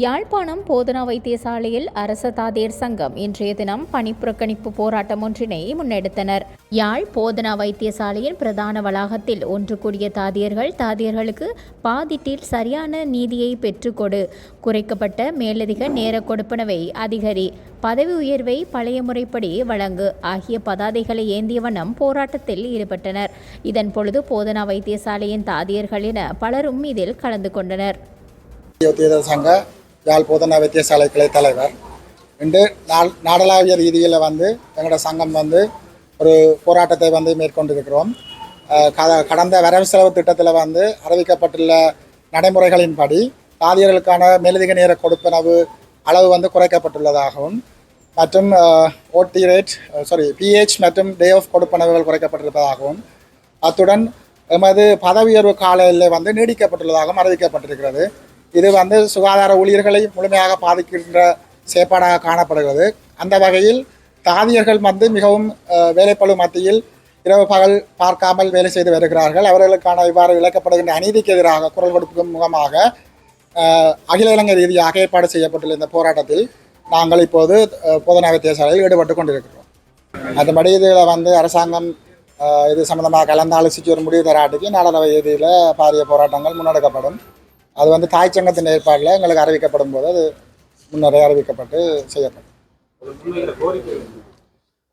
யாழ்ப்பாணம் போதனா வைத்தியசாலையில் அரச தாதியர் சங்கம் இன்றைய தினம் பணிப்புறக்கணிப்பு போராட்டம் ஒன்றினை முன்னெடுத்தனர். யாழ் போதனா வைத்தியசாலையின் பிரதான வளாகத்தில் ஒன்று கூடிய தாதியர்கள் தாதியர்களுக்கு பாதிட்டில் சரியான நீதியை பெற்றுக்கொடு குறைக்கப்பட்ட மேலதிக நேர கொடுப்பனவை அதிகரி. பதவி உயர்வை பழைய முறைப்படி வழங்கு. ஆகிய பதாதைகளை ஏந்திய வண்ணம் போராட்டத்தில் ஈடுபட்டனர். இதன் பொழுது போதனா வைத்தியசாலையின் தாதியர்கள் என பலரும் இதில் கலந்து கொண்டனர். யாழ் போதனா வைத்தியசாலை கிளை தலைவர். இன்று நாள் நாடளாவிய ரீதியில் வந்து எங்களோட சங்கம் வந்து ஒரு போராட்டத்தை வந்து மேற்கொண்டிருக்கிறோம். இருக்கிறோம் கட- கடந்த வரவு செலவு திட்டத்தில் வந்து அறிவிக்கப்பட்டுள்ள நடைமுறைகளின்படி தாதியர்களுக்கான மேலதிக நேர கொடுப்பனவு அளவு வந்து குறைக்கப்பட்டுள்ளதாகவும் மற்றும் ஓடி ரேட் சாரி பிஹெச் மற்றும் டே ஆஃப் கொடுப்பனவுகள் குறைக்கப்பட்டிருப்பதாகவும் அத்துடன் எமது பதவி உயர்வு வந்து நீடிக்கப்பட்டுள்ளதாகவும் அறிவிக்கப்பட்டிருக்கிறது. இது வந்து சுகாதார ஊழியர்களை முழுமையாக பாதிக்கின்ற செயற்பாடாக காணப்படுகிறது. அந்த வகையில் தாதியர்கள் வந்து மிகவும் வேலைப்பழு வேலைப்பளு மத்தியில் இரவு பகல் பார்க்காமல் வேலை செய்து வருகிறார்கள். அவர்களுக்கான இவ்வாறு விளக்கப்படுகின்ற அநீதிக்கு எதிராக குரல் கொடுக்கும் முகமாக அகில இலங்கை ரீதியாக ஏற்பாடு செய்யப்பட்டுள்ள இந்த போராட்டத்தில் நாங்கள் இப்போது போதனா வித்தியாசாலையில் ஈடுபட்டு கொண்டிருக்கிறோம். மற்றபடி இதில் வந்து அரசாங்கம் இது சம்மந்தமாக கலந்து ஆலோசித்து ஒரு முடிவு தராட்டிக்கு நாடாளவை ரீதியில் பாரிய போராட்டங்கள் முன்னெடுக்கப்படும். அது வந்து தாய் சங்கத்தின் ஏற்பாடில் எங்களுக்கு அறிவிக்கப்படும் போது அது முன்னரே அறிவிக்கப்பட்டு செய்யப்படும்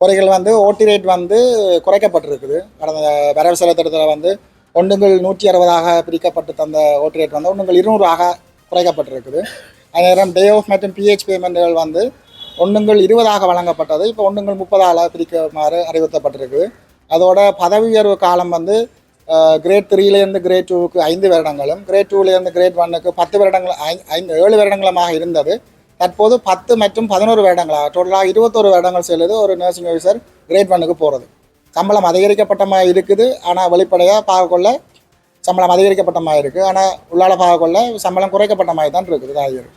குறைகள் வந்து ஓட்டி ரேட் வந்து குறைக்கப்பட்டிருக்குது. கடந்த வரவு செலவு திட்டத்தில் வந்து ஒன்றுங்கள் நூற்றி அறுபதாக பிரிக்கப்பட்டு தந்த ஓட்டி ரேட் வந்து ஒன்றுங்கள் இருநூறாக குறைக்கப்பட்டிருக்குது. அதே நேரம் டே ஆஃப் மற்றும் பிஹெச் பேமெண்ட்டுகள் வந்து ஒன்றுங்கள் இருபதாக வழங்கப்பட்டது. இப்போ ஒன்றுங்கள் முப்பதால் பிரிக்குமாறு அறிவுறுத்தப்பட்டிருக்குது. அதோட பதவி உயர்வு காலம் வந்து கிரேட் த்ரீலேருந்து கிரேட் டூவுக்கு ஐந்து வருடங்களும் கிரேட் டூலேருந்து கிரேட் ஒன்னுக்கு பத்து வருடங்கள் ஐ- ஐந்து ஏழு வருடங்களுமாக இருந்தது. தற்போது பத்து மற்றும் பதினோரு வருடங்களாக டோட்டலாக இருபத்தோரு வருடங்கள் செல்லுது ஒரு நர்சிங் ஆஃபீஸர் கிரேட் ஒன்னுக்கு போகிறது சம்பளம் அதிகரிக்கப்பட்ட மாதிரி இருக்குது ஆனால் வெளிப்படையாக பார்க்கக்கொள்ள சம்பளம் அதிகரிக்கப்பட்ட மாதிரி இருக்குது ஆனால் உள்ளால் பார்க்கக்கொள்ள சம்பளம் குறைக்கப்பட்ட மாதிரி தான் இருக்குது தாதியர்